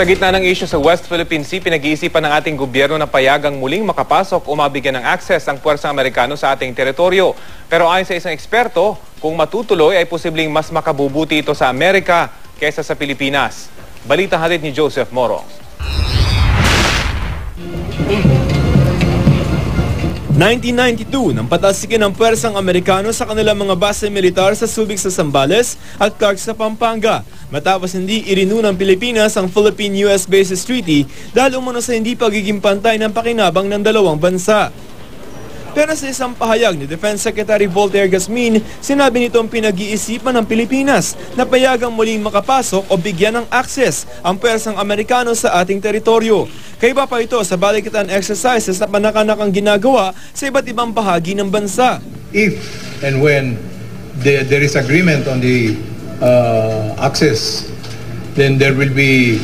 Sa gitna ng issue sa West Philippine Sea, pinag-iisipan ng ating gobyerno na payagang muling makapasok o mabigyan ng access ang puwersang Amerikano sa ating teritoryo. Pero ayon sa isang eksperto, kung matutuloy ay posibleng mas makabubuti ito sa Amerika kaysa sa Pilipinas. Balita hatid ni Joseph Moro. 1992 nang patasikin ng pwersang Amerikano sa kanilang mga base militar sa Subic sa Zambales at Clark sa Pampanga matapos hindi irinu ng Pilipinas ang Philippine-US Bases Treaty dahil umano sa hindi pagiging pantay ng pakinabang ng dalawang bansa. Pero sa isang pahayag ni Defense Secretary Voltaire Gasmin, sinabi nito ang pinag-iisipan ng Pilipinas na payagang muling makapasok o bigyan ng access ang pwersang Amerikano sa ating teritoryo. Kaiba pa ito sa balikitan exercises na panakanakang ginagawa sa iba't ibang bahagi ng bansa. if and when the, there is agreement on the uh, access, then there will be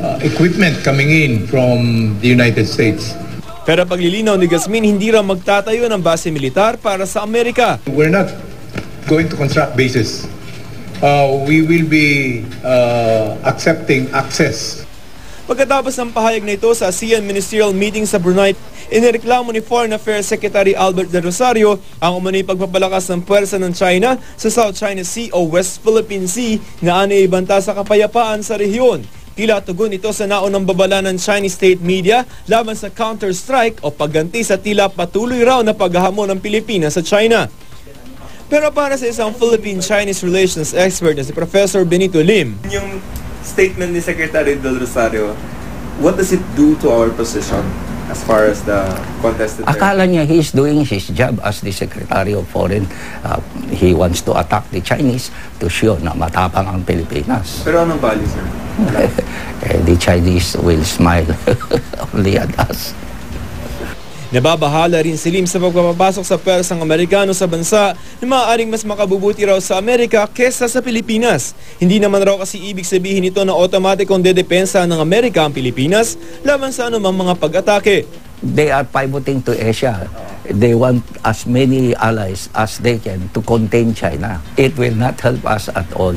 uh, equipment coming in from the United States. Pero paglilinaw ni Gasmin, hindi raw magtatayo ng base militar para sa Amerika. We're not going to construct bases. Uh, we will be uh, accepting access Pagkatapos ng pahayag na ito sa ASEAN Ministerial Meeting sa Brunei, inireklamo ni Foreign Affairs Secretary Albert De Rosario ang umano'y pagpapalakas ng puwersa ng China sa South China Sea o West Philippine Sea na ani ibanta sa kapayapaan sa rehiyon. Tila tugon ito sa naunang babala ng Chinese state media laban sa counter-strike o pagganti sa tila patuloy raw na paghahamon ng Pilipinas sa China. Pero para sa isang Philippine-Chinese relations expert na si Professor Benito Lim, Yung statement ni Secretary Del Rosario, what does it do to our position as far as the contested Akala niya he is doing his job as the Secretary of Foreign. Uh, he wants to attack the Chinese to show na matapang ang Pilipinas. Pero anong value, sir? eh, the Chinese will smile only at us. Nababahala rin si Lim sa pagpapasok sa pwersang Amerikano sa bansa na maaaring mas makabubuti raw sa Amerika kesa sa Pilipinas. Hindi naman raw kasi ibig sabihin ito na automatikong dedepensa ng Amerika ang Pilipinas laban sa anumang mga pag-atake. They are pivoting to Asia. They want as many allies as they can to contain China. It will not help us at all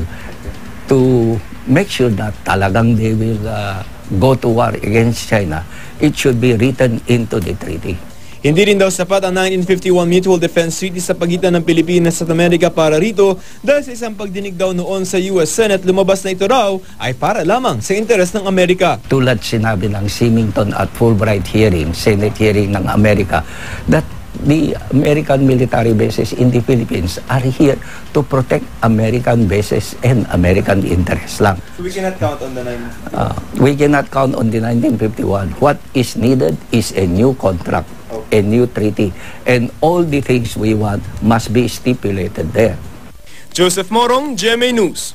to make sure that talagang they will uh, go to war against China. It should be written into the treaty. Hindi rin daw sapat ang 1951 Mutual Defense Treaty sa pagitan ng Pilipinas at Amerika para rito dahil sa isang pagdinig daw noon sa US Senate lumabas na ito raw ay para lamang sa interes ng Amerika. Tulad sinabi ng Symington at Fulbright hearing, Senate hearing ng Amerika, that the American military bases in the Philippines are here to protect American bases and American interests lang. So we cannot count on the nine. Uh, we cannot count on the 1951. What is needed is a new contract, a new treaty, and all the things we want must be stipulated there. Joseph Morong, GMA News.